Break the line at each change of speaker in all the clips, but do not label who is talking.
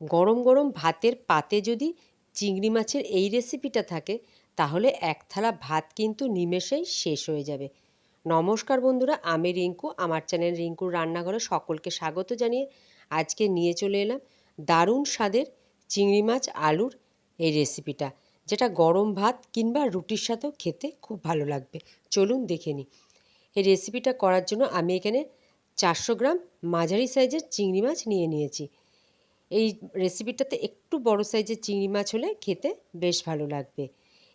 গরম গরম ভাতের পাতে যদি চিংড়ি মাছের এই রেসিপিটা থাকে, তাহলে এক থালা ভাত কিন্তু নিমেষেই শেষ হয়ে যাবে। নমস্কার বন্ধুরা, আমি রিঙ্কু, আমার চ্যানেল রিঙ্কুর রান্নাঘরে সকলকে স্বাগত জানিয়ে আজকে নিয়ে চলে এলাম দারুণ স্বাদের চিংড়ি মাছ আলুর এই রেসিপিটা যেটা গরম ভাত কিংবা রুটির সাথেও খেতে খুব ভালো লাগবে। চলুন দেখে নিই। এই রেসিপিটা করার জন্য আমি এখানে চারশো গ্রাম মাঝারি সাইজের চিংড়ি মাছ নিয়ে নিয়েছি। এই রেসিপিটাতে একটু বড় সাইজের চিংড়ি মাছ হলে খেতে বেশ ভালো লাগবে।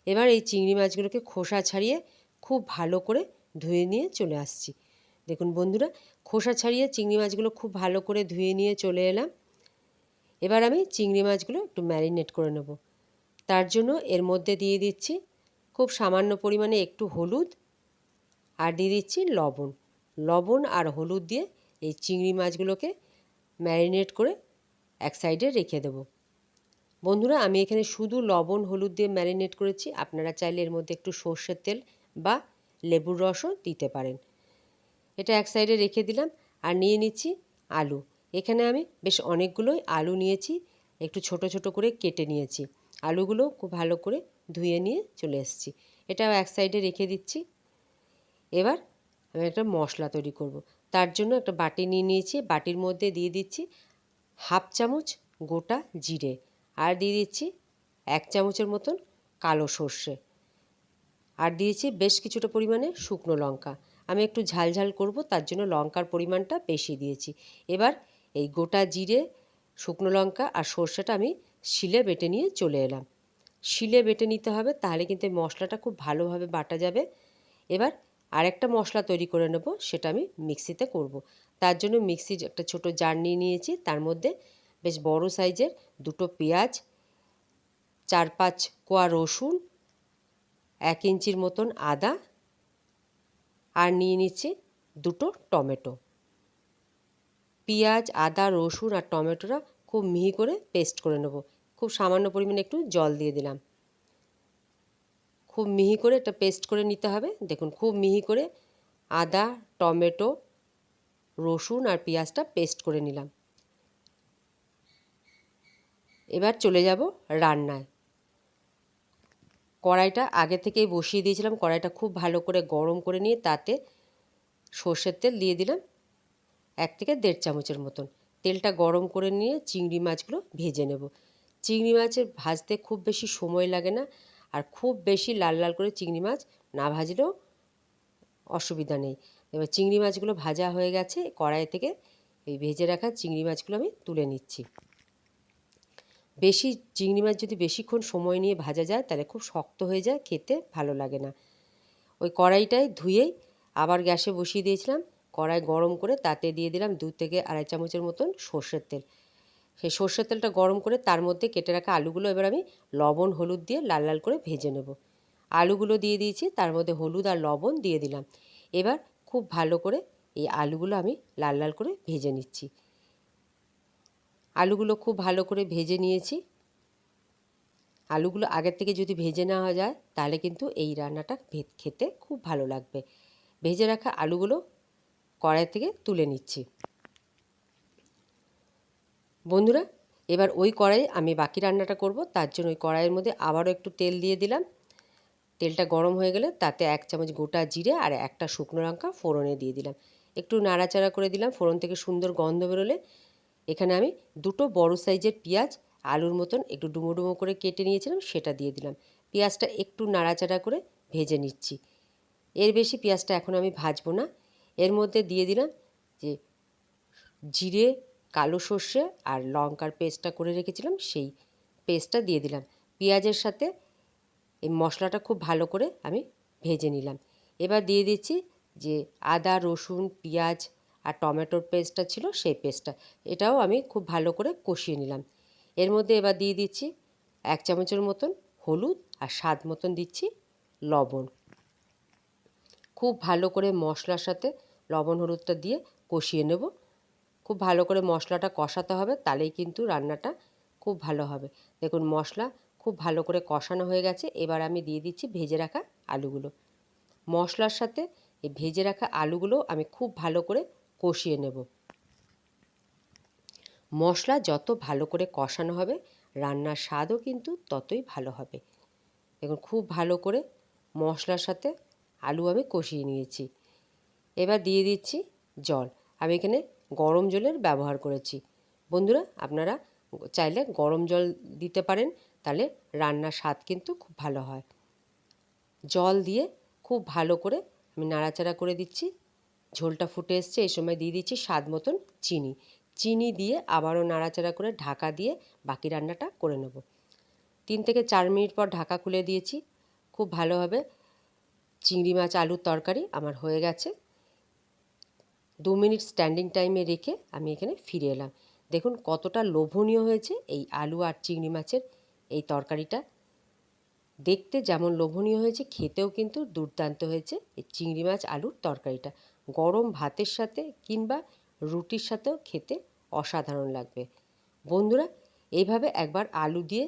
এবার এই চিংড়ি মাছগুলোকে খোসা ছাড়িয়ে খুব ভালো করে ধুয়ে নিয়ে চলে আসছি। দেখুন বন্ধুরা, খোসা ছাড়িয়ে চিংড়ি মাছগুলো খুব ভালো করে ধুয়ে নিয়ে চলে এলাম। এবার আমি চিংড়ি মাছগুলো একটু ম্যারিনেট করে নেব। তার জন্য এর মধ্যে দিয়ে দিচ্ছি খুব সামান্য পরিমাণে একটু হলুদ আর দিয়ে দিচ্ছি লবণ। লবণ আর হলুদ দিয়ে এই চিংড়ি মাছগুলোকে ম্যারিনেট করে এক সাইডে রেখে দেবো। বন্ধুরা, আমি এখানে শুধু লবণ, হলুদ দিয়ে ম্যারিনেট করেছি। আপনারা চাইলে এর মধ্যে একটু সর্ষের তেল বা লেবুর রসও দিতে পারেন। এটা এক সাইডে রেখে দিলাম আর নিয়ে নিচ্ছি আলু। এখানে আমি বেশ অনেকগুলোই আলু নিয়েছি, একটু ছোট ছোট করে কেটে নিয়েছি। আলুগুলো খুব ভালো করে ধুয়ে নিয়ে চলে এসেছি। এটাও এক সাইডে রেখে দিচ্ছি। এবার আমি একটা মশলা তৈরি করব। তার জন্য একটা বাটি নিয়ে নিয়েছি। বাটির মধ্যে দিয়ে দিচ্ছি হাফ চামচ গোটা জিরে আর দিয়ে দিচ্ছি এক চামচের মতন কালো সর্ষে। আর দিয়েছি বেশ কিছুটা পরিমাণে শুকনো লঙ্কা। আমি একটু ঝাল ঝাল করব, তার জন্য লঙ্কার পরিমাণটা বেশি দিয়েছি। এবার এই গোটা জিরে, শুকনো লঙ্কা আর সর্ষেটা আমি শিলে বেটে নিয়ে চলে এলাম। শিলে বেটে নিতে হবে, তাহলে কিন্তু মশলাটা খুব ভালোভাবে বাটা যাবে। এবার আরেকটা মশলা তৈরি করে নেব, সেটা আমি মিক্সিতে করব। তার জন্য মিক্সির একটা ছোট জার নিয়ে নিয়েছি। তার মধ্যে বেশ বড় সাইজের দুটো পেঁয়াজ, চার পাঁচ কোয়া রসুন, এক ইঞ্চির মতন আদা আর নিয়ে নিচ্ছি দুটো টমেটো। পেঁয়াজ, আদা, রসুন আর টমেটোটা খুব মিহি করে পেস্ট করে নেব। খুব সামান্য পরিমাণে একটু জল দিয়ে দিলাম। খুব মিহি করে এটা পেস্ট করে নিতে হবে। দেখুন, খুব মিহি করে আদা, টমেটো রসুন আর পেঁয়াজটা পেস্ট করে নিলাম। এবার চলে যাব রান্নায়। কড়াইটা আগে থেকেই বসিয়ে দিয়েছিলাম, কড়াইটা খুব ভালো করে গরম করে নিয়ে তাতে সর্ষের তেল দিয়ে দিলাম, এক থেকে দেড় চামচের মতন। তেলটা গরম করে নিয়ে চিংড়ি মাছগুলো ভেজে নেব। চিংড়ি মাছের ভাজতে খুব বেশি সময় লাগে না আর খুব বেশি লাল লাল করে চিংড়ি মাছ না ভাজলেও অসুবিধা নেই। এবার চিংড়ি মাছগুলো ভাজা হয়ে গেছে, কড়াই থেকে এই ভেজে রাখা চিংড়ি মাছগুলো আমি তুলে নিচ্ছি। বেশি চিংড়ি মাছ যদি বেশিক্ষণ সময় নিয়ে ভাজা যায়, তাহলে খুব শক্ত হয়ে যায়, খেতে ভালো লাগে না। ওই কড়াইটায় ধুয়েই আবার গ্যাসে বসিয়ে দিয়েছিলাম, কড়াই গরম করে তাতে দিয়ে দিলাম দু থেকে আড়াই চামচের মতন সর্ষের তেল। সেই সর্ষের তেলটা গরম করে তার মধ্যে কেটে রাখা আলুগুলো এবার আমি লবণ, হলুদ দিয়ে লাল লাল করে ভেজে নেব। আলুগুলো দিয়ে দিয়েছি, তার মধ্যে হলুদ আর লবণ দিয়ে দিলাম। এবার খুব ভালো করে এই আলুগুলো আমি লাল লাল করে ভেজে নিচ্ছি। আলুগুলো খুব ভালো করে ভেজে নিয়েছি। আলুগুলো আগের থেকে যদি ভেজে নেওয়া যায়, তাহলে কিন্তু এই রান্নাটা খেতে খুব ভালো লাগবে। ভেজে রাখা আলুগুলো কড়াই থেকে তুলে নিচ্ছি। বন্ধুরা, এবার ওই কড়াই আমি বাকি রান্নাটা করব। তার জন্য ওই কড়াইয়ের মধ্যে আবারও একটু তেল দিয়ে দিলাম। তেলটা গরম হয়ে গেলে তাতে এক চামচ গোটা জিরে আর একটা শুকনো লঙ্কা ফোড়নে দিয়ে দিলাম। একটু নাড়াচাড়া করে দিলাম, ফোড়ন থেকে সুন্দর গন্ধ বেরোলে এখানে আমি দুটো বড় সাইজের পেঁয়াজ, আলুর মতন একটু ডুমো ডুমো করে কেটে নিয়েছিলাম, সেটা দিয়ে দিলাম। পেঁয়াজটা একটু নাড়াচাড়া করে ভেজে নিচ্ছি। এর বেশি পেঁয়াজটা এখন আমি ভাজবো না। এর মধ্যে দিয়ে দিলাম যে জিরে, কালো সর্ষে আর লঙ্কার পেস্টটা করে রেখেছিলাম, সেই পেস্টটা দিয়ে দিলাম। পেঁয়াজের সাথে এই মশলাটা খুব ভালো করে আমি ভেজে নিলাম। এবার দিয়ে দিচ্ছি যে আদা, রসুন, পেঁয়াজ আর টমেটোর পেস্টটা ছিল সেই পেস্টটা। এটাও আমি খুব ভালো করে কষিয়ে নিলাম। এর মধ্যে এবার দিয়ে দিচ্ছি এক চামচের মতন হলুদ আর স্বাদ মতন দিচ্ছি লবণ। খুব ভালো করে মশলার সাথে লবণ, হলুদটা দিয়ে কষিয়ে নেব। খুব ভালো করে মশলাটা কষাতে হবে, তাহলেই কিন্তু রান্নাটা খুব ভালো হবে। দেখুন, মশলা খুব ভালো করে কষানো হয়ে গেছে। এবার আমি দিয়ে দিচ্ছি ভেজে রাখা আলুগুলো। মশলার সাথে এই ভেজে রাখা আলুগুলো আমি খুব ভালো করে কষিয়ে নেব। মশলা যত ভালো করে কষানো হবে, রান্নার স্বাদও কিন্তু ততই ভালো হবে। দেখুন, খুব ভালো করে মশলার সাথে আলু আমি কষিয়ে নিয়েছি। এবার দিয়ে দিচ্ছি জল। আমি এখানে গরম জলের ব্যবহার করেছি। বন্ধুরা, আপনারা চাইলে গরম জল দিতে পারেন তাহলে রান্নার স্বাদ কিন্তু খুব ভালো হয়। জল দিয়ে খুব ভালো করে আমি নাড়াচাড়া করে দিচ্ছি। ঝোলটা ফুটে এসছে, এই সময় দিয়ে দিচ্ছি স্বাদ মতন চিনি। চিনি দিয়ে আবারও নাড়াচাড়া করে ঢাকা দিয়ে বাকি রান্নাটা করে নেব। তিন থেকে চার মিনিট পর ঢাকা খুলে দিয়েছি। খুব ভালোভাবে চিংড়ি মাছ, আলুর তরকারি আমার হয়ে গেছে। দু মিনিট স্ট্যান্ডিং টাইমে রেখে আমি এখানে ফিরে এলাম। দেখুন কতটা লোভনীয় হয়েছে এই আলু আর চিংড়ি মাছের এই তরকারিটা। দেখতে যেমন লোভনীয় হয়েছে, খেতেও কিন্তু দুর্দান্ত হয়েছে এই চিংড়ি মাছ আলুর তরকারিটা। গরম ভাতের সাথে কিংবা রুটির সাথেও খেতে অসাধারণ লাগবে। বন্ধুরা, এইভাবে একবার আলু দিয়ে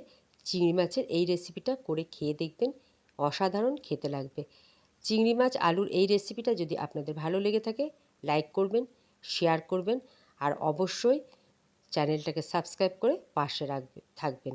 চিংড়ি মাছের এই রেসিপিটা করে খেয়ে দেখবেন, অসাধারণ খেতে লাগবে। চিংড়ি মাছ আলুর এই রেসিপিটা যদি আপনাদের ভালো লেগে থাকে, লাইক করবেন, শেয়ার করবেন, আর অবশ্যই চ্যানেলটাকে সাবস্ক্রাইব করে পাশে রাখবে, থাকবেন।